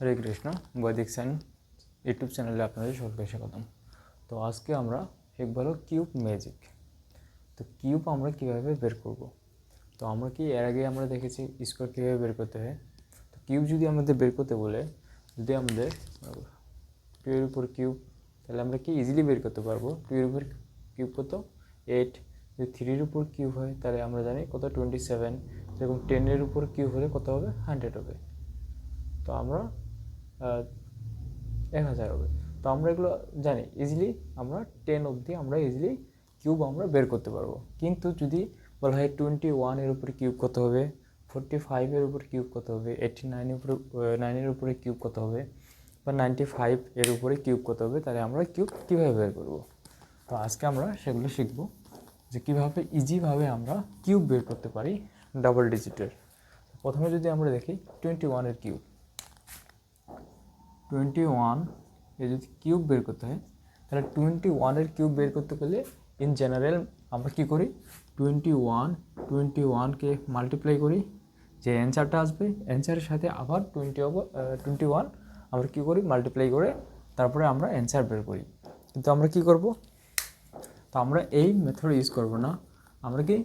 হরে কৃষ্ণ, বৈদিক sign YouTube চ্যানেলে আপনাদের সকলকে স্বাগতম। তো আজকে আমরা শিখব কিউব ম্যাজিক। তো কিউব আমরা কীভাবে বের করব? তো আমরা কি এর আগে আমরা দেখেছি স্কোয়ার কীভাবে বের করতে হয়? তো কিউব যদি আমাদের বের করতে বলে, যদি আমাদের টু উপর কিউব, তাহলে আমরা কি ইজিলি বের করতে পারব? টু এর উপর কিউব কত? এইট। যদি থ্রির উপর কিউব হয়, তাহলে আমরা জানি কত? টোয়েন্টি সেভেন এরকম টেনের উপর কিউব হলে কত হবে? হান্ড্রেড হবে। তো আমরা এক হাজার হবে। তো আমরা এগুলো জানি ইজিলি আমরা টেন অবধি আমরা ইজিলি কিউব আমরা বের করতে পারব। কিন্তু যদি বলা হয় টোয়েন্টি ওয়ানের উপরে কিউব কত হবে? ফোরটি ফাইভের উপর কিউব কত হবে? এইটটি নাইনের উপরে নাইনের উপরে কিউব কত হবে? বা নাইনটি ফাইভ এর উপরে কিউব কত হবে? তাহলে আমরা কিউব কীভাবে বের করব? তো আজকে আমরা সেগুলো শিখব যে কীভাবে ইজিভাবে আমরা কিউব বের করতে পারি ডাবল ডিজিটের প্রথমে যদি আমরা দেখি টোয়েন্টি ওয়ানের কিউব টোয়েন্টি ওয়ান এ যদি কিউব বের করতে হয়, তাহলে টোয়েন্টি ওয়ানের কিউব বের করতে গেলে ইন জেনারেল আমরা কী করি? টোয়েন্টি ওয়ান টোয়েন্টি ওয়ানকে মাল্টিপ্লাই করি। যে অ্যান্সারটা আসবে অ্যান্সারের সাথে আবার টোয়েন্টি টোয়েন্টি ওয়ান আমরা কী করি? মাল্টিপ্লাই করে তারপরে আমরা অ্যান্সার বের করি। কিন্তু আমরা কি করব? তো আমরা এই মেথড ইউজ করব না। আমরা কি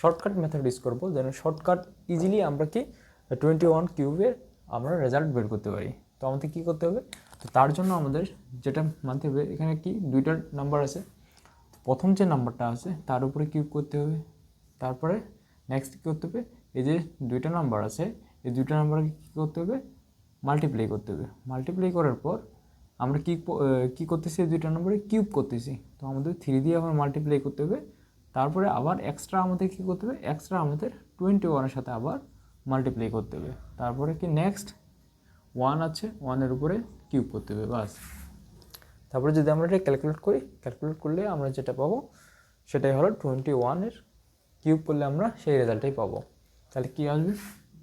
শর্টকাট মেথড ইউজ করব? যেন শর্টকাট ইজিলি আমরা কি টোয়েন্টি ওয়ান কিউবের আমরা রেজাল্ট বের করতে পারি। তো আমাদের কী করতে হবে? তো তার জন্য আমাদের যেটা মানতে হবে, এখানে কি দুইটা নাম্বার আছে। প্রথম যে নাম্বারটা আছে, তার উপরে কিউব করতে হবে? তারপরে নেক্সট কী করতে হবে? এই যে দুইটা নাম্বার আছে, এই দুইটা নাম্বারকে কী করতে হবে? মাল্টিপ্লাই করতে হবে। মাল্টিপ্লাই করার পর আমরা কী কী করতেছি এই দুইটা নম্বরে কিউব করতেছি। তো আমাদের থ্রি দিয়ে আবার মাল্টিপ্লাই করতে হবে। তারপরে আবার এক্সট্রা আমাদের কী করতে হবে? এক্সট্রা আমাদের টোয়েন্টি ওয়ানের সাথে আবার মাল্টিপ্লাই করতে হবে। তারপরে কি নেক্সট ওয়ান আছে ওয়ানের উপরে কিউব করতে হবে, বাস। তারপরে যদি আমরা এটা ক্যালকুলেট করি ক্যালকুলেট করলে আমরা যেটা পাবো, সেটাই হলো টোয়েন্টি ওয়ানের কিউব করলে আমরা সেই রেজাল্টটাই পাবো। তাহলে কী আসবে?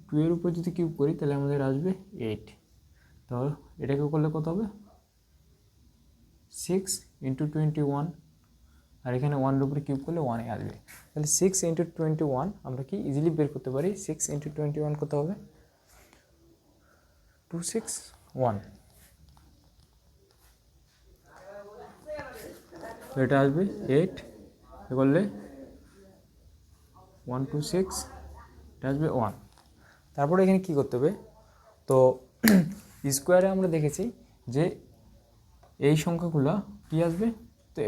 টু এর উপর যদি কিউব করি, তাহলে আমাদের আসবে এইট তো এটাকে করলে কত হবে? সিক্স ইন্টু টোয়েন্টি ওয়ান আর এখানে ওয়ানের উপরে কিউব করলে ওয়ানে আসবে। তাহলে সিক্স ইন্টু টোয়েন্টি ওয়ান আমরা কি ইজিলি বের করতে পারি? সিক্স ইন্টু টোয়েন্টি ওয়ান কত হবে? টু সিক্স ওয়ান এটা আসবে এইট করলে ওয়ান টু সিক্স এটা আসবে ওয়ান তারপরে এখানে কী করতে হবে? তো স্কোয়ারে আমরা দেখেছি যে এই সংখ্যাগুলো কী আসবে? তো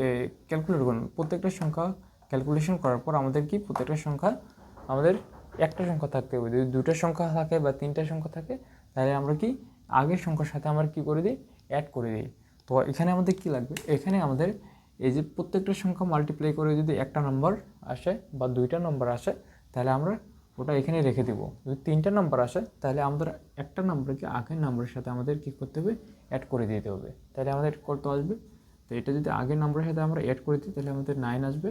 ক্যালকুলেট করুন। প্রত্যেকটা সংখ্যা ক্যালকুলেশন করার পর আমাদের কি প্রত্যেকটা সংখ্যা, আমাদের একটা সংখ্যা থাকতে হবে। যদি দুটো সংখ্যা থাকে বা তিনটা সংখ্যা থাকে তাহলে আমরা কি আগের সংখ্যার সাথে আমরা কি করে দিই? অ্যাড করে দিই। তো এখানে আমাদের কি লাগবে? এখানে আমাদের এই যে প্রত্যেকটা সংখ্যা মাল্টিপ্লাই করে যদি একটা নম্বর আসে বা দুইটা নম্বর আসে, তাহলে আমরা ওটা এখানে রেখে দেবো। যদি তিনটা নাম্বার আসে, তাহলে আমাদের একটা নাম্বারকে আগের নাম্বারের সাথে আমাদের কী করতে হবে? অ্যাড করে দিতে হবে। তাহলে আমাদের কত আসবে? তো এটা যদি আগের নাম্বারের সাথে আমরা অ্যাড করে দিই, তাহলে আমাদের নাইন আসবে।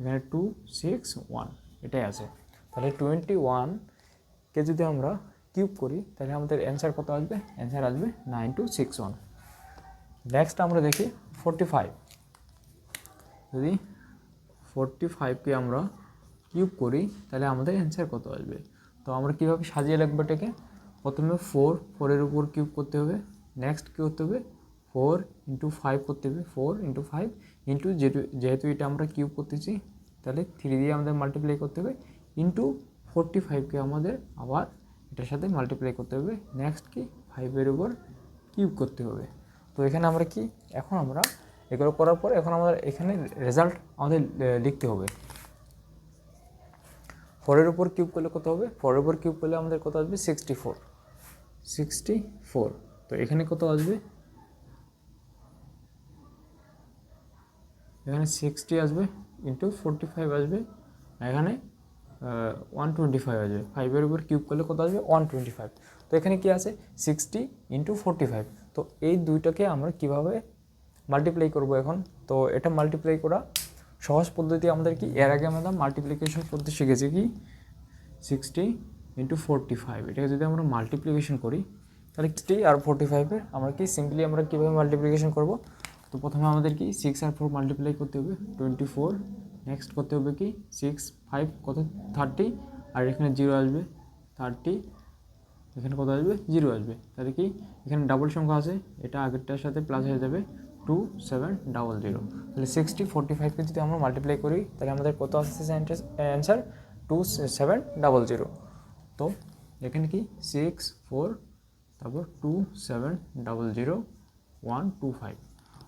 এখানে টু সিক্স ওয়ান এটাই আছে। তাহলে টোয়েন্টি ওয়ানকে যদি আমরা কিউব করি, তাহলে আমাদের অ্যান্সার কত আসবে? অ্যান্সার আসবে nine two six one next আমরা দেখি ফোরটি ফাইভ যদি ফোরটি ফাইভকে আমরা কিউব করি, তাহলে আমাদের অ্যান্সার কত আসবে? তো আমরা কীভাবে সাজিয়ে রাখব এটাকে? প্রথমে ফোর ফোরের উপর কিউব করতে হবে। নেক্সট কী করতে হবে? ফোর ইন্টু ফাইভ করতে হবে। ফোর ইন্টু ফাইভ ইন্টু যেহেতু এটা আমরা কিউব করতেছি, তাহলে থ্রি দিয়ে আমাদের মাল্টিপ্লাই করতে হবে। ইন্টু ফোরটি ফাইভকে আমাদের আবার এটার সাথে মাল্টিপ্লাই করতে হবে। নেক্সট কি? ফাইভের উপর কিউব করতে হবে। তো এখানে আমরা কি? এখন আমরা এগুলো করার পর এখন আমাদের এখানে রেজাল্ট আমাদের লিখতে হবে। ফোরের উপর কিউব করলে কত হবে? ফোরের উপর কিউব করলে আমাদের কত আসবে? সিক্সটি ফোর সিক্সটি ফোর তো এখানে কত আসবে? এখানে সিক্সটি আসবে ইন্টু ফোরটি ফাইভ আসবে এখানে ওয়ান টোয়েন্টি ফাইভ আসবে ফাইভের উপর কিউব করলে কত আসবে? ওয়ান টোয়েন্টি ফাইভ তো এখানে কি আছে? সিক্সটি ইন্টু ফোরটি ফাইভ তো এই দুইটাকে আমরা কীভাবে মাল্টিপ্লাই করব এখন? তো এটা মাল্টিপ্লাই করা সহজ পদ্ধতি আমাদের কি? এর আগে আমরা মাল্টিপ্লিকেশন করতে শিখেছি কি? সিক্সটি ইন্টু ফোরটি ফাইভ এটাকে যদি আমরা মাল্টিপ্লিকেশন করি, তাহলে সিক্সটি আর ফোরটি ফাইভের আমরা কি সিম্পলি আমরা কীভাবে মাল্টিপ্লিকেশন করব? তো প্রথমে আমাদের কি সিক্স আর ফোর মাল্টিপ্লাই করতে হবে। টোয়েন্টি ফোর নেক্সট করতে হবে কি? সিক্স ফাইভ কত? থার্টি আর এখানে জিরো আসবে। থার্টি এখানে কত আসবে? জিরো আসবে। তাহলে কি? এখানে ডাবল সংখ্যা আছে। এটা আগেরটার সাথে প্লাস হয়ে যাবে। টু সেভেন ডাবল জিরো তাহলে সিক্সটি ফোরটি ফাইভকে যদি আমরা মাল্টিপ্লাই করি, তাহলে আমাদের কত আসতেছে answer two seven double zero তো এখানে কি? সিক্স ফোর তারপর two seven double zero one two five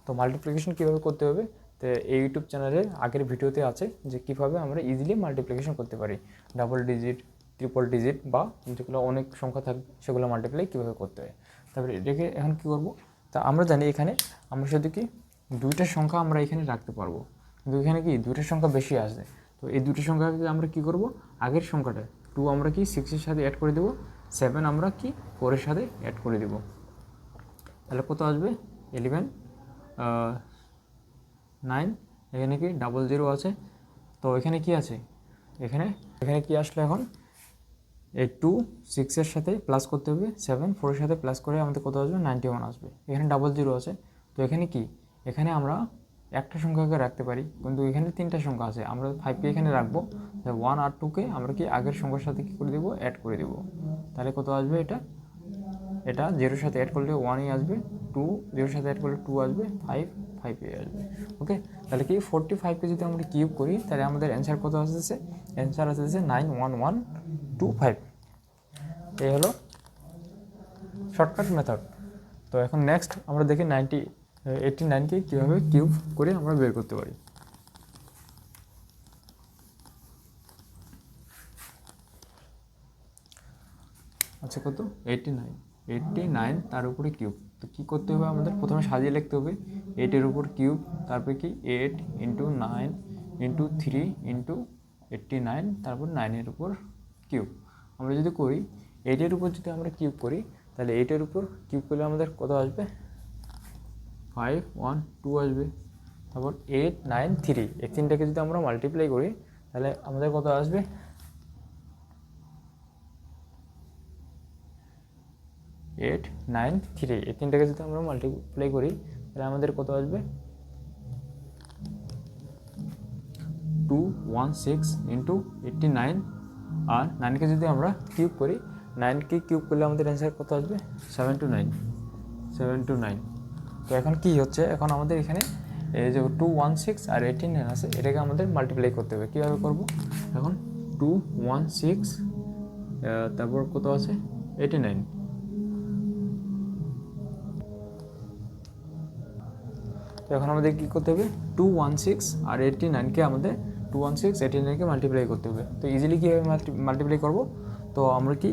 তো মাল্টিপ্লিকেশন কীভাবে করতে হবে? তো এই ইউটিউব চ্যানেলে আগের ভিডিওতে আছে যে কীভাবে আমরা ইজিলি মাল্টিপ্লিকেশন করতে পারি। ডাবল ডিজিট ট্রিপল ডিজিট বা যেগুলো অনেক সংখ্যা থাকবে সেগুলো মাল্টিপ্লাই কীভাবে করতে হয়। তারপরে এটাকে এখন কী করব? তা আমরা জানি এখানে আমরা শুধু কি দুইটা সংখ্যা আমরা এখানে রাখতে পারব। কিন্তু এখানে কি দুইটা সংখ্যা বেশি আসে তো এই দুটো সংখ্যাকে আমরা কি করব? আগের সংখ্যাটা টু আমরা কি সিক্সের সাথে অ্যাড করে দেবো। সেভেন আমরা কি ফোরের সাথে অ্যাড করে দেবো। তাহলে কত আসবে? ইলেভেন নাইন, এখানে কি ডাবল জিরো আছে? তো এখানে কি আছে? এখানে এখানে কি আসলো এখন? এই টু সিক্সের সাথে প্লাস করতে হবে সেভেন ফোরের সাথে প্লাস করে আমাদের কত আসবে? নাইনটি ওয়ান আসবে। এখানে ডাবল জিরো আছে। তো এখানে কি? এখানে আমরা একটা সংখ্যাকে রাখতে পারি, কিন্তু এখানে তিনটা সংখ্যা আছে। আমরা ফাইভকে এখানে রাখব। ওয়ান আর টুকে আমরা কি আগের সংখ্যার সাথে কী করে দেবো? অ্যাড করে দেবো। তাহলে কত আসবে এটা? এটা জিরোর সাথে অ্যাড করলে ওয়ানই আসবে। টু জিরোর সাথে অ্যাড করলে টু আসবে ফাইভ ফাইভ এ আসবে ওকে তাহলে কি ফোরটি ফাইভকে যদি আমরা কিউব করি, তাহলে আমাদের অ্যান্সার কত আসতেছে? অ্যান্সার আসতেছে nine one one two five এই হলো শর্টকাট মেথড তো এখন নেক্সট আমরা দেখি নাইনটি এইটটি নাইনকে কীভাবে কিউব করে আমরা বের করতে পারি। আচ্ছা কত? এইটটি নাইন এইটটি নাইন তার উপরে কিউব তো কী করতে হবে আমাদের? প্রথমে সাজিয়ে লিখতে হবে। এইটের উপর কিউব তারপরে কি? Eight into nine into three into eighty nine তারপর নাইনের উপর কিউব আমরা যদি করি এইটের উপর যদি আমরা কিউব করি, তাহলে এইটের উপর কিউব করলে আমাদের কত আসবে? ফাইভ ওয়ান টু আসবে। তারপর এইট নাইন থ্রি এই তিনটাকে যদি আমরা মাল্টিপ্লাই করি, তাহলে আমাদের কত আসবে? এইট নাইন থ্রি এই তিনটাকে যদি আমরা মাল্টিপ্লাই করি, তাহলে আমাদের কত আসবে? Two one six into eighty nine আর নাইনকে যদি আমরা কিউব করি নাইনকে কিউব করলে আমাদের অ্যান্সার কত আসবে? Seven two nine seven two nine তো এখন কি হচ্ছে? এখন আমাদের এখানে এই যে টু ওয়ান সিক্স আর এইটিন নাইন আছে, এটাকে আমাদের মাল্টিপ্লাই করতে হবে। কীভাবে করব? এখন টু ওয়ান সিক্স তারপর কত আছে? এইটি নাইন তো এখন আমাদের কী করতে হবে? টু ওয়ান সিক্স আর এইটটি নাইনকে আমাদের টু ওয়ান সিক্স এইটি নাইনকে মাল্টিপ্লাই করতে হবে। তো ইজিলি কীভাবে মাল্টিপ্লাই করব? তো আমরা কি,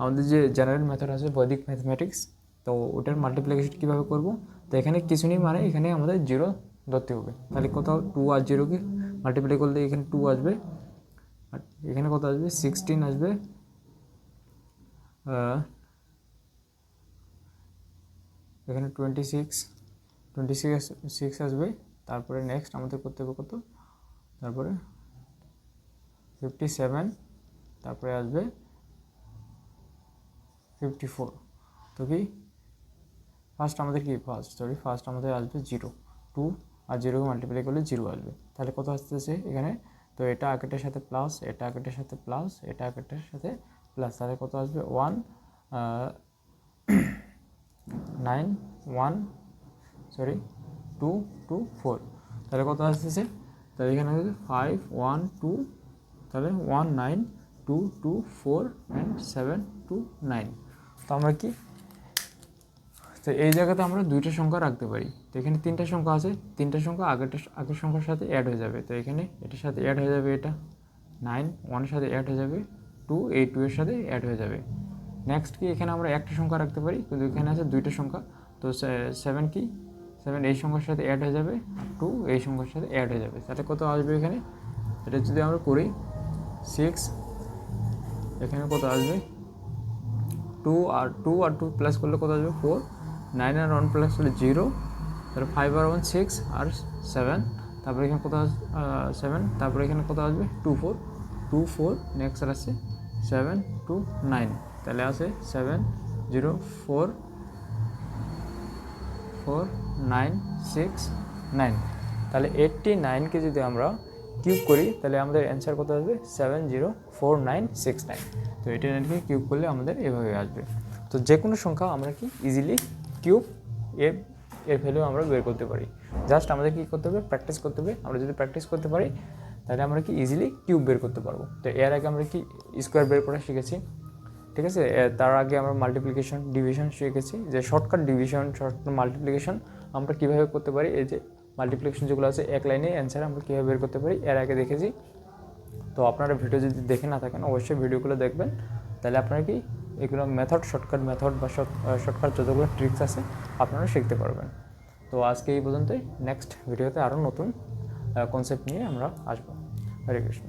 আমাদের যে জেনারেল মেথড আছে, বৈদিক ম্যাথমেটিক্স তো ওটার মাল্টিপ্লিকেশন কীভাবে করব? তো এখানে কিছু নেই মানে এখানে আমাদের জিরো ধরতে হবে। তাহলে কোথাও টু আর জিরোকে মাল্টিপ্লাই করলে এখানে টু আসবে। আর এখানে কত আসবে? সিক্সটিন আসবে। এখানে twenty six twenty six six আসবে, তারপরে নেক্সট আমাদের করতে হবে কত? তারপরে ফিফটি সেভেন তারপরে আসবে ফিফটি ফোর তো কি? ফার্স্ট আমাদের কি? ফার্স্ট সরি ফার্স্ট আমাদের আসবে জিরো টু আর জিরোকে মাল্টিপ্লাই করলে জিরো আসবে। তাহলে কত আসতেছে এখানে? তো এটা আগেরটার সাথে প্লাস এটা আগেরটার সাথে প্লাস এটা আগেরটার সাথে প্লাস তাহলে কত আসবে? One nine one sorry two two four তাহলে কত আসতেছে? তাহলে এখানে আসবে ফাইভ ওয়ান টু তাহলে one nine two two four and seven two nine তো আমরা কি? তো এই জায়গাতে আমরা দুইটা সংখ্যা রাখতে পারি। তো এখানে তিনটা সংখ্যা আছে, তিনটা সংখ্যা আগেরটা আগের সংখ্যার সাথে অ্যাড হয়ে যাবে। তো এখানে এটার সাথে অ্যাড হয়ে যাবে এটা। নাইন ওয়ানের সাথে অ্যাড হয়ে যাবে। টু এই টু এর সাথে অ্যাড হয়ে যাবে। নেক্সট কি? এখানে আমরা একটা সংখ্যা রাখতে পারি। কিন্তু এখানে আছে দুইটা সংখ্যা। তো সেভেন কি? সেভেন এই সংখ্যার সাথে অ্যাড হয়ে যাবে। টু এই সংখ্যার সাথে অ্যাড হয়ে যাবে। তাহলে কত আসবে এখানে? এটা যদি আমরা করি সিক্স এখানে কত আসবে? টু আর টু আর টু প্লাস করলে কত আসবে? ফোর নাইন আর ওয়ান প্লাস করলে জিরো তারপরে ফাইভ আর ওয়ান সিক্স আর সেভেন তারপরে এখানে কত সেভেন তারপরে এখানে কত আসবে? Two four two four next আর আসছে সেভেন টু নাইন তাহলে আছে seven zero four four nine six nine. তাহলে এইটটি নাইনকে যদি আমরা কিউব করি, তাহলে আমাদের অ্যান্সার কত আসবে? Seven zero four nine six nine তো এটা নাইনকে কিউব করলে আমাদের এভাবে আসবে। তো যে কোনো সংখ্যা আমরা কি ইজিলি কিউব এর এর ভ্যালু আমরা বের করতে পারি। জাস্ট আমাদের কী করতে হবে? প্র্যাকটিস করতে হবে। আমরা যদি প্র্যাকটিস করতে পারি, তাহলে আমরা কি ইজিলি কিউব বের করতে পারব। তো এর আগে আমরা কি স্কোয়ার বের করা শিখেছি। ঠিক আছে? তার আগে আমরা মাল্টিপ্লিকেশন ডিভিশন শিখেছি। যে শর্টকাট ডিভিশন শর্টকাট মাল্টিপ্লিকেশন আমরা কীভাবে করতে পারি? এই যে মাল্টিপ্লিকেশন যেগুলো আছে, এক লাইনে অ্যান্সার আমরা কীভাবে বের করতে পারি? এর আগে দেখেছি। তো আপনারা ভিডিও যদি দেখে না থাকেন, অবশ্যই ভিডিওগুলো দেখবেন। তাহলে আপনারা কি এগুলো মেথড শর্টকাট মেথড বা শর্টকাট যতগুলো ট্রিক্স আছে, আপনারা শিখতে পারবেন। তো আজকে এই পর্যন্তই। নেক্সট ভিডিওতে আরও নতুন কনসেপ্ট নিয়ে আমরা আসব। হরে কৃষ্ণ